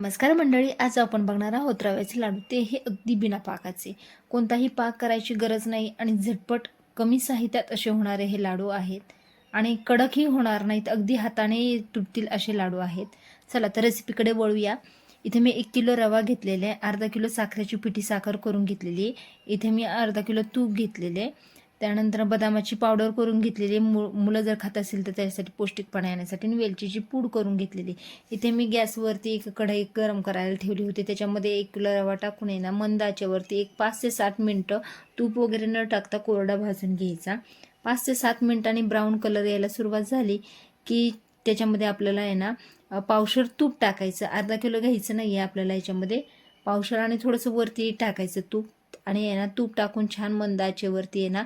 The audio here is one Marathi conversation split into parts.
नमस्कार मंडळी आज आपण बघणार आहोत रव्याचे लाडू. ते हे अगदी बिना पाकाचे कोणताही पाक करायची गरज नाही आणि झटपट कमी साहित्यात असे होणारे हे लाडू आहेत. आणि कडकही होणार नाहीत अगदी हाताने तुटतील असे लाडू आहेत. चला तर रेसिपीकडे वळूया. इथे मी एक किलो रवा घेतलेला आहे. अर्धा किलो साखरेची पिठी साखर करून घेतलेली आहे. इथे मी अर्धा किलो तूप घेतलेले आहे. त्यानंतर बदामाची पावडर करून घेतलेली मु मुलं जर खात असेल तर त्यासाठी पौष्टिकपणा येण्यासाठी आणि वेलचीची पूड करून घेतलेली इथे मी गॅसवरती एक कढई गरम करायला ठेवली होती. त्याच्यामध्ये एक किलो रवा टाकून आहे ना एक पाच ते सात मिनटं तूप वगैरे न टाकता कोरडा भाजून घ्यायचा. पाच ते सात मिनटांनी ब्राऊन कलर यायला सुरुवात झाली की त्याच्यामध्ये आपल्याला आहे ना पावशर तूप टाकायचं. अर्धा किलो घ्यायचं नाही आहे आपल्याला याच्यामध्ये. पावशर आणि थोडंसं वरती टाकायचं तूप. आणि आहे ना तूप टाकून छान मंदाचेवरती आहे ना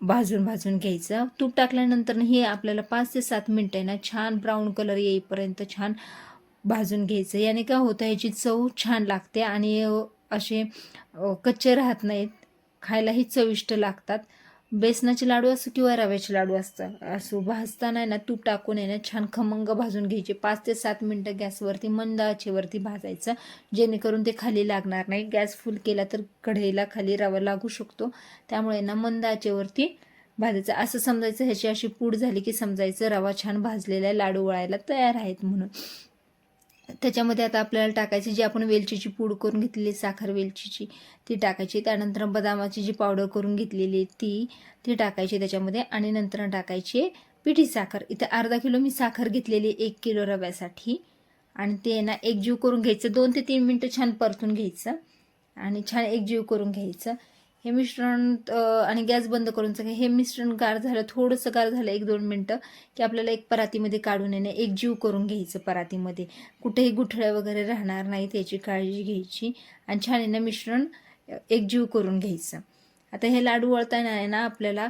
भाजून भाजून घ्यायचं. तूप टाकल्यानंतर हे आपल्याला पाच ते सात मिनटं आहे ना छान ब्राऊन कलर येईपर्यंत छान भाजून घ्यायचं. याने काय होतं याची चव छान लागते आणि असे कच्चे राहत नाहीत. खायलाही चविष्ट लागतात. बेसनाचे लाडू असो किंवा रव्याचे लाडू असतात असो भाजताना आहे ना तूप टाकून आहे ना छान खमंग भाजून घ्यायचे. पाच ते सात मिनटं गॅसवरती मंद आचेवरती भाजायचं जेणेकरून ते खाली लागणार नाही. गॅस फुल केला तर कढईला खाली रवा लागू शकतो. त्यामुळे ना मंद आचेवरती भाजायचं. असं समजायचं ह्याची अशी पूड झाली की समजायचं रवा छान भाजलेला आहे लाडू वळायला तयार आहेत म्हणून. त्याच्यामध्ये आता आपल्याला टाकायची जी आपण वेलचीची पूड करून घेतलेली साखर वेलचीची ती टाकायची. त्यानंतर बदामाची जी पावडर करून घेतलेली ती ती टाकायची त्याच्यामध्ये आणि नंतर टाकायची पिठी साखर. इथे अर्धा किलो मी साखर घेतलेली आहे एक किलो रव्यासाठी. आणि ते ना एकजीव करून घ्यायचं. दोन ते तीन मिनटं छान परतून घ्यायचं. आणि छान एकजीव करून घ्यायचं. हे मिश्रण आणि गॅस बंद करून सगळं हे मिश्रण गार झालं थोडंसं गार झालं एक दोन मिनटं की आपल्याला एक परातीमध्ये काढून येणे एक जीव करून घ्यायचं परातीमध्ये. कुठेही गुठळ्या वगैरे राहणार नाहीत याची काळजी घ्यायची आणि छान आहे ना मिश्रण एकजीव करून घ्यायचं. आता हे लाडू वळताना आहे ना आपल्याला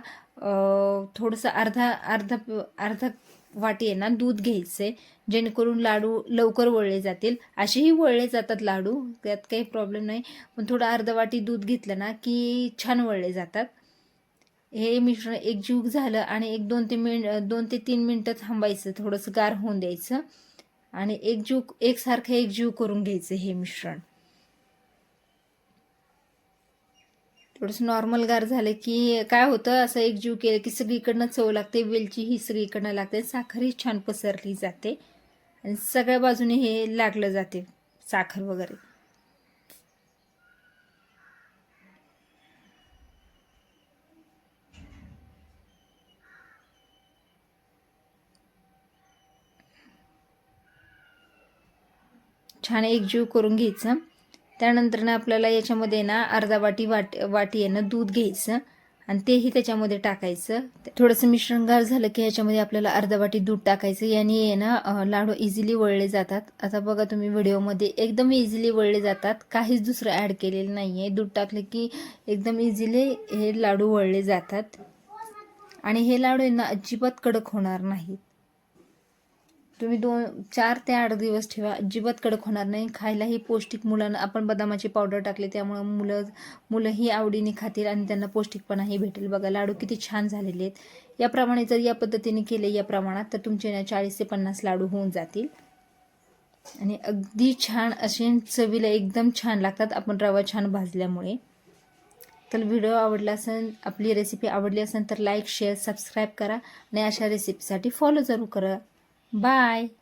थोडंसं अर्धा अर्धा अर्धा वाटी आहे ना दूध घ्यायचं आहे जेणेकरून लाडू लवकर वळले जातील. असेही वळले जातात लाडू त्यात काही प्रॉब्लेम नाही. पण थोडं अर्ध वाटी दूध घेतलं ना की छान वळले जातात. हे मिश्रण एकजीव झालं आणि एक दोन ते मिन दोन ते तीन मिनटं थांबायचं थोडंसं गार होऊन द्यायचं. आणि एकजीव एकसारखं एकजीव करून घ्यायचं हे मिश्रण. थोडंसं नॉर्मल गार झालं की काय होतं असं एक जीव केलं की सगळीकडनं चव लागते वेलची ही सगळीकडनं लागते साखरही छान पसरली जाते आणि सगळ्या बाजूने हे लागलं जाते साखर वगैरे. छान एकजीव करून घ्यायचं. त्यानंतर ना आपल्याला याच्यामध्ये ना अर्धा वाटी वाट वाटी आहे ना दूध घ्यायचं आणि तेही त्याच्यामध्ये टाकायचं. थोडंसं मिश्रण गार झालं की ह्याच्यामध्ये आपल्याला अर्धा वाटी दूध टाकायचं. याने आहे ना लाडू इझिली वळले जातात. आता बघा तुम्ही व्हिडिओमध्ये एकदम इझिली वळले जातात. काहीच दुसरं ॲड केलेलं नाही आहे दूध टाकलं की एकदम इझिली हे लाडू वळले जातात. आणि हे लाडू आहे ना अजिबात कडक होणार नाहीत. तुम्ही दोन चार ते आठ दिवस ठेवा. अजिबात कडक होणार नाही. खायलाही पौष्टिक मुलांना आपण बदामाची पावडर टाकली त्यामुळं मुलं मुलंही आवडीने खातील आणि त्यांना पौष्टिकपणाही भेटेल. बघा लाडू किती छान झालेले आहेत. याप्रमाणे जर या पद्धतीने केले या प्रमाणात तर तुमचे ना चाळीस ते पन्नास लाडू होऊन जातील. आणि अगदी छान असे चवीला एकदम छान लागतात. आपण रवा छान भाजल्यामुळे. तर व्हिडिओ आवडला असेल आपली रेसिपी आवडली असेल तर लाईक शेअर सबस्क्राईब करा. आणि अशा रेसिपीसाठी फॉलो जरूर करा. Bye.